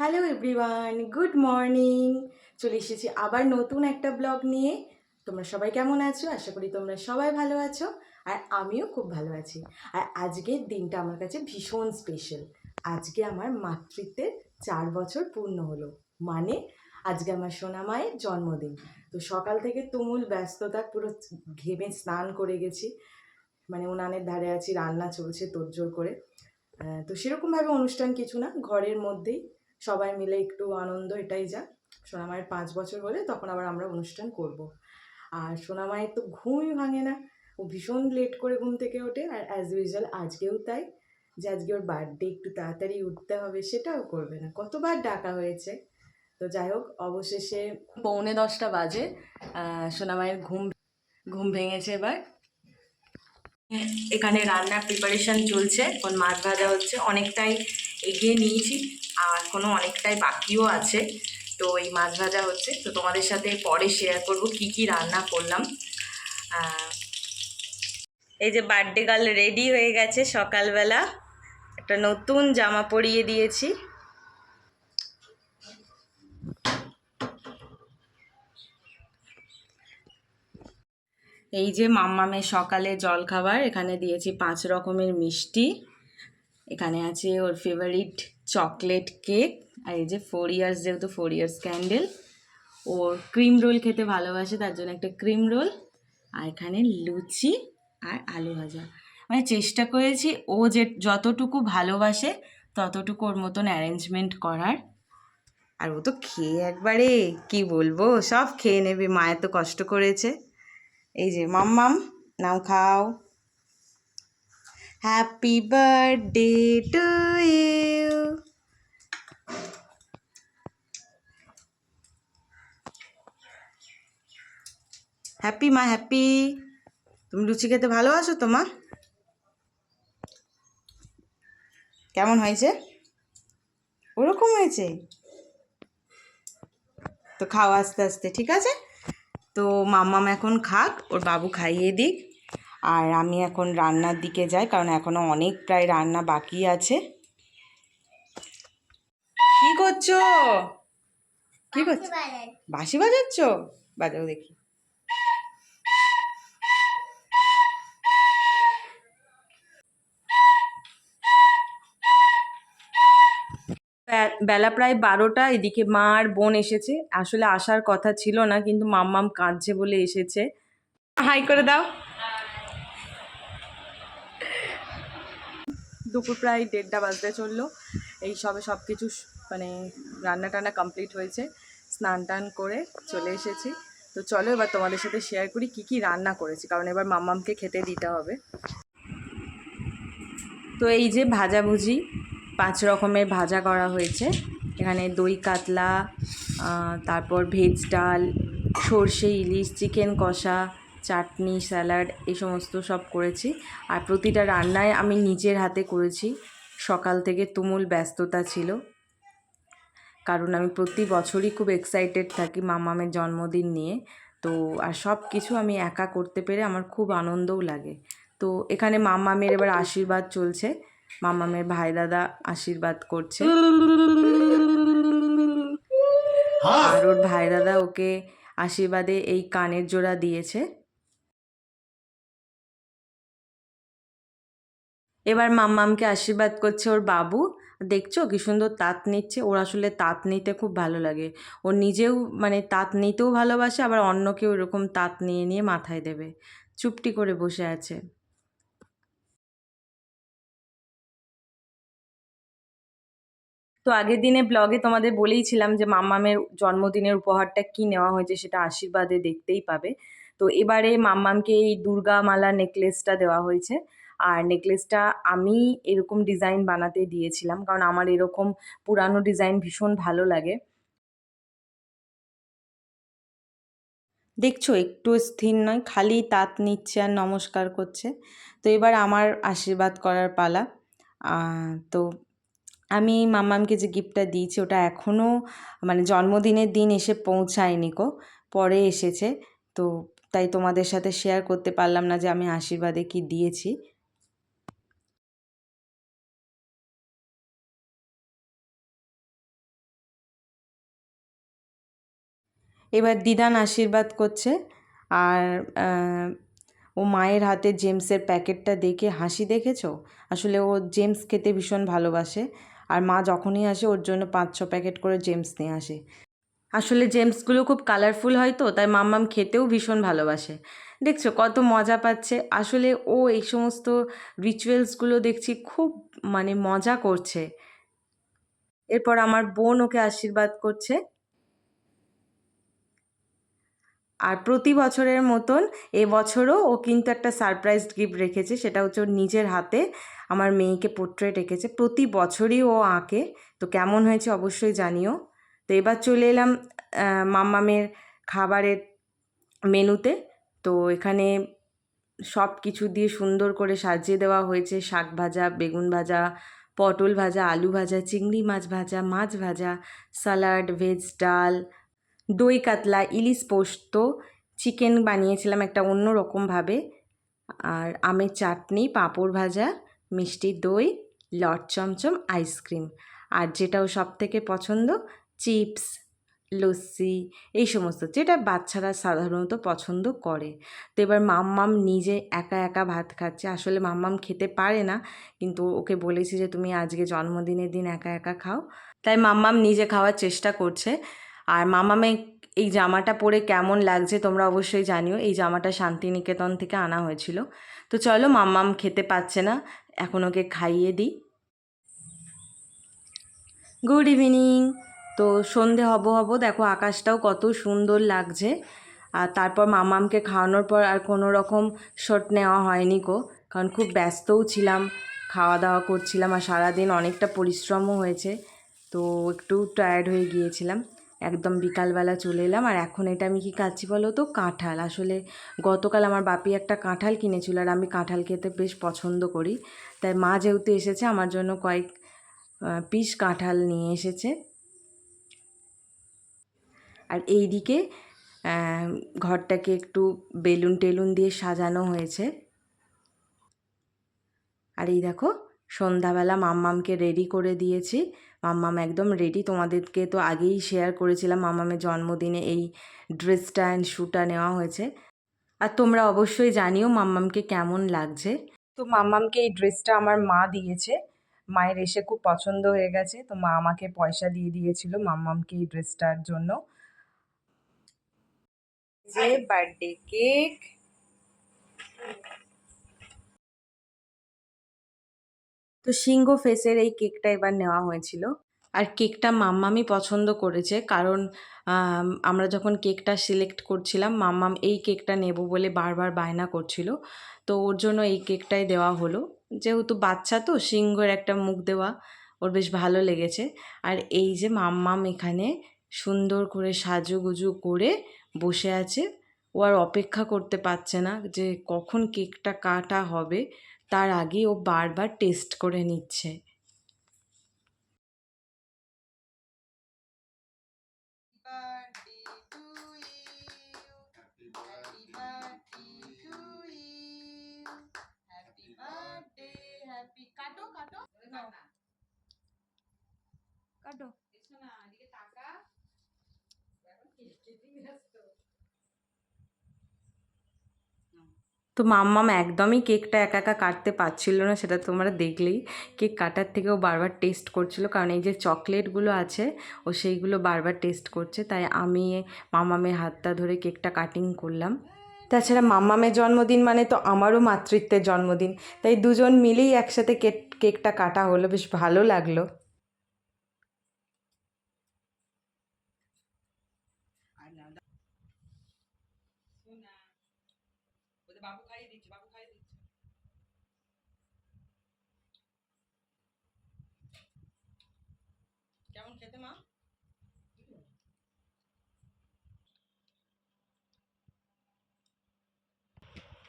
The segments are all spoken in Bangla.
হ্যালো এভরিওয়ান গুড মর্নিং চলে এসেছি আবার নতুন একটা ব্লগ নিয়ে। তোমরা সবাই কেমন আছো? আশা করি তোমরা সবাই ভালো আছো আর আমিও খুব ভালো আছি। আর আজকের দিনটা আমার কাছে ভীষণ স্পেশাল আজকে আমার মাতৃত্বের চার বছর পূর্ণ হলো। মানে আজকে আমার সোনা মায়ের জন্মদিন। তো সকাল থেকে তুমুল ব্যস্ততা, পুরো ঘেমে স্নান করে গেছি। মানে উনানের ধারে আছি, রান্না চলছে তোড়জোড় করে। তো সেরকমভাবে অনুষ্ঠান কিছু না, ঘরের মধ্যেই। সবাই মিলে একটু আনন্দ, এটাই যা। সোনামায়ের পাঁচ বছর হলে তখন আবার আমরা অনুষ্ঠান করব। আর সোনামায়ের তো ঘুমই ভাঙে না। ও ভীষণ লেট করে ঘুম থেকে ওঠে আর অ্যাজ ইউজুয়াল আজকেও তাই যে আজকে ওর বার্থডে একটু তাড়াতাড়ি উঠতে হবে সেটাও করবে না। কতবার ডাকা হয়েছে। তো যাই হোক, অবশেষে পৌনে দশটা বাজে সোনামায়ের ঘুম ঘুম ভেঙেছে এবার। এখানে রান্নার প্রিপারেশন চলছে। এখন মাছ ভাজা হচ্ছে। অনেকটাই এগিয়ে নিয়েছি। আর কোনো অনেকটাই বাকিও আছে। তো এই মাছ ভাজা হচ্ছে। তো তোমাদের সাথে পরে শেয়ার করব কি কি রান্না করলাম। এই যে বার্থডে গার্ল রেডি হয়ে গেছে সকালবেলা। একটা নতুন জামা পরিয়ে দিয়েছি। এই যে মাম্মামের সকালে জলখাবার, এখানে দিয়েছি পাঁচ রকমের মিষ্টি। এখানে আছে ওর ফেভারিট চকলেট কেক আর এই যে ফোর ইয়ার্স যেহেতু ফোর ইয়ার্স ক্যান্ডেল ওর ক্রিম রোল খেতে ভালোবাসে, তার জন্য একটা ক্রিম রোল আর এখানে লুচি আর আলু ভাজা। মানে চেষ্টা করেছি, ও যে যতটুকু ভালোবাসে, ততটুকু ওর মতন অ্যারেঞ্জমেন্ট করার। আর ও তো খেয়ে একবারে, কি বলব, সব খেয়ে নেবে মা এত কষ্ট করেছে। এই যে মাম্মাম, নাও খাও। Happy birthday to you happy মা হ্যাপি তুমি লুচি খেতে ভালোবাসো তো, মা? কেমন হয়েছে? ওরকম হয়েছে? তো খাও আস্তে আস্তে, ঠিক আছে? তো মাম্মাম এখন খাক, ওর বাবু খাইয়ে দিক। আর আমি এখন রান্নার দিকে যাই কারণ এখনও অনেক প্রায় রান্না বাকি আছে। কি করছ? কি করছ? বাঁশি বাজাচ্ছ। বাজাও দেখি। বেলা প্রায় বারোটা এদিকে মা আর বোন এসেছে। আসলে আসার কথা ছিল না কিন্তু মাম্মাম কাঁদছে বলে এসেছে। হাই করে দাও। দুপুর প্রায় দেড়টা বাজতে চলল। এই সবে সব কিছু মানে রান্না টান্না কমপ্লিট হয়েছে। স্নান টান করে চলে এসেছি। তো চলো এবার তোমাদের সাথে শেয়ার করি কি কি রান্না করেছি, কারণ এবার মাম্মামকে খেতে দিতে হবে। তো এই যে ভাজাভুজি পাঁচ রকমের ভাজা করা হয়েছে। এখানে দই কাতলা তারপর ভেজ ডাল, সর্ষে, ইলিশ, চিকেন কষা চাটনি স্যালাড এই সমস্ত সব করেছি। আর প্রতিটা রান্নায় আমি নিজের হাতে করেছি। সকাল থেকে তুমুল ব্যস্ততা ছিল। কারণ আমি প্রতি বছরই খুব এক্সাইটেড থাকি মামামের জন্মদিন নিয়ে। তো আর সব কিছু আমি একা করতে পেরে আমার খুব আনন্দও লাগে। তো এখানে মামামের এবার আশীর্বাদ চলছে। মামামের ভাই দাদা আশীর্বাদ করছে। আর ওর ভাই দাদা ওকে আশীর্বাদে এই কানের জোড়া দিয়েছে। এবার মাম্মামকে আশীর্বাদ করছে ওর বাবু। দেখছ কি সুন্দর তাঁত নিচ্ছে। ওর আসলে তাঁত নিতে খুব ভালো লাগে। ও নিজেও মানে তাঁত নিতেও ভালোবাসে, আবার অন্যকেও এরকম তাঁত নিয়ে নিয়ে মাথায় দেবে। চুপটি করে বসে আছে। তো আগের দিনে ব্লগে তোমাদের বলেইছিলাম যে মাম্মামের জন্মদিনের উপহারটা কি নেওয়া হয়েছে সেটা আশীর্বাদে দেখতেই পাবে। তো এবারে মাম্মামকে এই দুর্গা মালা নেকলেসটা দেওয়া হয়েছে। আর নেকলেসটা আমি এরকম ডিজাইন বানাতে দিয়েছিলাম কারণ আমার এরকম পুরানো ডিজাইন ভীষণ ভালো লাগে। দেখছ, একটু স্থির নয়, খালি তাঁত নিচ্ছে আর নমস্কার করছে। তো এবার আমার আশীর্বাদ করার পালা। তো আমি মাম্মামকে যে গিফটটা দিয়েছি, ওটা এখনও মানে জন্মদিনের দিন এসে পৌঁছায়নি কো পরে এসেছে। তো তাই তোমাদের সাথে শেয়ার করতে পারলাম না যে আমি আশীর্বাদে কি দিয়েছি। এবার দিদান আশীর্বাদ করছে আর ও মায়ের হাতে জেমসের প্যাকেটটা দেখে হাসি দেখেছ? আসলে ও জেমস খেতে ভীষণ ভালোবাসে আর মা যখনই আসে ওর জন্য পাঁচ ছ প্যাকেট করে জেমস নিয়ে আসে। আসলে জেমসগুলো খুব কালারফুল হয় তো তাই মাম্মাম খেতেও ভীষণ ভালোবাসে। দেখছ কত মজা পাচ্ছে। আসলে ও এই সমস্ত রিচুয়ালসগুলো দেখছি খুব মানে মজা করছে। এরপর আমার বোন ওকে আশীর্বাদ করছে। আর প্রতি বছরের মতন এবছরও ও কিন্তু একটা সারপ্রাইজ গিফট রেখেছে, সেটা হচ্ছে ওর নিজের হাতে আমার মেয়েকে পোর্ট্রেট এঁকেছে। প্রতি বছরই ও আঁকে, তো কেমন হয়েছে অবশ্যই জানিও। তো এবার চলে এলাম মাম্মামের খাবারের মেনুতে। তো এখানে সব কিছু দিয়ে সুন্দর করে সাজিয়ে দেওয়া হয়েছে, শাক ভাজা, বেগুন ভাজা, পটল ভাজা, আলু ভাজা, চিংড়ি মাছ ভাজা মাছ ভাজা স্যালাড ভেজ ডাল দই কাতলা, ইলিশ পোস্ত, চিকেন বানিয়েছিলাম একটা অন্য রকমভাবে আর আমের চাটনি, পাঁপড় ভাজা, মিষ্টি দই, লট চমচম, আইসক্রিম। আর যেটাও সব থেকে পছন্দ, চিপস, লস্যি, এই সমস্ত, যেটা বাচ্চারা সাধারণত পছন্দ করে। তো এবার মাম্মাম নিজে একা একা ভাত খাচ্ছে। আসলে মাম্মাম খেতে পারে না, কিন্তু ওকে বলেছি যে, তুমি আজকে জন্মদিনের দিন একা একা খাও। তাই মাম্মাম নিজে খাওয়ার চেষ্টা করছে। আর মামামে এই জামাটা পরে কেমন লাগছে তোমরা অবশ্যই জানিও। এই জামাটা শান্তিনিকেতন থেকে আনা হয়েছিল। তো চলো মাম্মাম খেতে পাচ্ছে না, এখন ওকে খাইয়ে দিই। গুড ইভিনিং তো সন্ধে হব হব, দেখো আকাশটাও কত সুন্দর লাগছে। আর তারপর মামামকে খাওয়ানোর পর আর কোনো রকম শট নেওয়া হয়নি কো কারণ খুব ব্যস্তও ছিলাম খাওয়া দাওয়া করছিলাম আর সারাদিন অনেকটা পরিশ্রমও হয়েছে। তো একটু টায়ার্ড হয়ে গিয়েছিলাম। একদম বিকালবেলা চলে এলাম। আর এখন এটা আমি কি খাচ্ছি বলো তো? কাঁঠাল। আসলে গতকাল আমার বাপি একটা কাঁঠাল কিনেছিল আর আমি কাঁঠাল খেতে বেশ পছন্দ করি। তাই মা যেহেতু এসেছে, আমার জন্য কয়েক পিস কাঁঠাল নিয়ে এসেছে। আর এই দিকে ঘরটাকে একটু বেলুন টেলুন দিয়ে সাজানো হয়েছে। আর এই দেখো, সন্ধ্যাবেলা মাম্মামকে রেডি করে দিয়েছি। মাম্মাম একদম রেডি তোমাদেরকে তো আগেই শেয়ার করেছিলাম মাম্মামের জন্মদিনে এই ড্রেসটা অ্যান্ড শ্যুটা নেওয়া হয়েছে। আর তোমরা অবশ্যই জানিও মাম্মামকে কেমন লাগছে। তো মাম্মামকে এই ড্রেসটা আমার মা দিয়েছে। মায়ের এসে খুব পছন্দ হয়ে গেছে। তো মা আমাকে পয়সা দিয়ে দিয়েছিল মাম্মামকে এই ড্রেসটার জন্য। যে বার্থডে কেক তো সিংহ ফেসের এই কেকটা এবার নেওয়া হয়েছিল। আর কেকটা মাম্মামই পছন্দ করেছে কারণ আমরা যখন কেকটা সিলেক্ট করছিলাম, মাম্মাম এই কেকটা নেব বলে বারবার বায়না করছিল। তো ওর জন্য এই কেকটাই দেওয়া হলো। যেহেতু বাচ্চা তো, সিংহের একটা মুখ দেওয়া ওর বেশ ভালো লেগেছে। আর এই যে মাম্মাম এখানে সুন্দর করে সাজুগুজু করে বসে আছে। ও আর অপেক্ষা করতে পারছে না যে কখন কেকটা কাটা হবে। তার আগে ও বারবার টেস্ট করে নিচ্ছে। তো মাম্মাম একদমই কেকটা একা একা কাটতে পারছিল না, সেটা তোমরা দেখলেই। কেক কাটার থেকেও বারবার টেস্ট করছিল, কারণ এই যে চকলেটগুলো আছে, ও সেইগুলো বারবার টেস্ট করছে, তাই আমি মাম্মামের হাতটা ধরে কেকটা কাটিং করলাম। তাছাড়া মাম্মামের জন্মদিন মানে তো আমারও মাতৃত্বের জন্মদিন, তাই দুজন মিলেই একসাথে কেক কেকটা কাটা হলো, বেশ ভালো লাগল। ওদের বাবু খাইয়ে দিচ্ছে বাবু খাইয়ে দিচ্ছে। কেমন খেতে মা?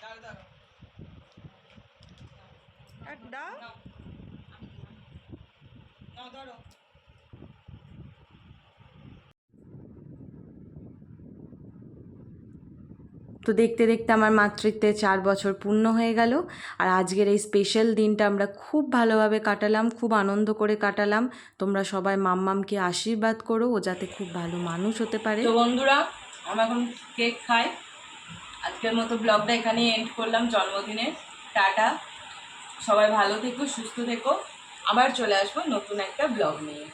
দাঁড়া দাঁড়া ধরো। তো দেখতে দেখতে আমার মাতৃত্বে চার বছর পূর্ণ হয়ে গেল। আর আজকের এই স্পেশাল দিনটা আমরা খুব ভালোভাবে কাটালাম, খুব আনন্দ করে কাটালাম। তোমরা সবাই মাম্মামকে আশীর্বাদ করো, ও যাতে খুব ভালো মানুষ হতে পারে। তো বন্ধুরা, আমরা এখন কেক খাই। আজকের মতো ব্লগটা এখানেই এন্ড করলাম। জন্মদিনে টাটা। সবাই ভালো থেকো, সুস্থ থেকো। আবার চলে আসব নতুন একটা ব্লগ নিয়ে।